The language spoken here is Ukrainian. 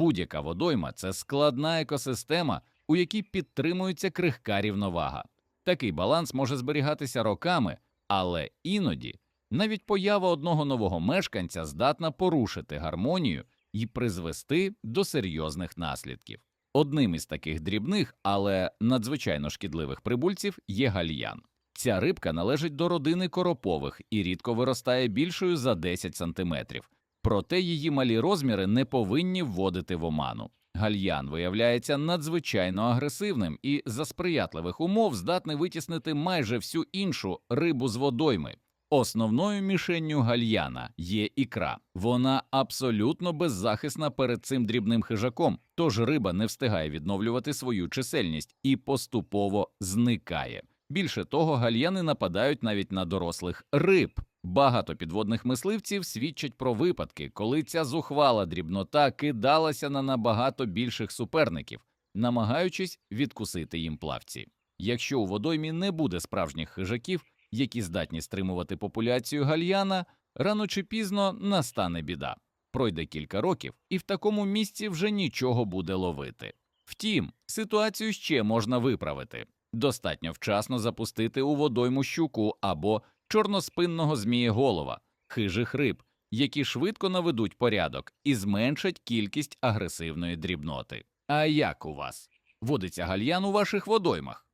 Будь-яка водойма це складна екосистема, у якій підтримується крихка рівновага. Такий баланс може зберігатися роками, але іноді навіть поява одного нового мешканця здатна порушити гармонію і призвести до серйозних наслідків. Одним із таких дрібних, але надзвичайно шкідливих прибульців є гальян. Ця рибка належить до родини коропових і рідко виростає більшою за 10 сантиметрів. Проте її малі розміри не повинні вводити в оману. Гальян виявляється надзвичайно агресивним і за сприятливих умов здатний витіснити майже всю іншу рибу з водойми. Основною мішенню гальяна є ікра. Вона абсолютно беззахисна перед цим дрібним хижаком, тож риба не встигає відновлювати свою чисельність і поступово зникає. Більше того, гальяни нападають навіть на дорослих риб. Багато підводних мисливців свідчать про випадки, коли ця зухвала дрібнота кидалася на набагато більших суперників, намагаючись відкусити їм плавці. Якщо у водоймі не буде справжніх хижаків, які здатні стримувати популяцію гальяна, рано чи пізно настане біда. Пройде кілька років, і в такому місці вже нічого буде ловити. Втім, ситуацію ще можна виправити. Достатньо вчасно запустити у водойму щуку або чорноспинного змієголова, хижих риб, які швидко наведуть порядок і зменшать кількість агресивної дрібноти. А як у вас? Водиться гальян у ваших водоймах?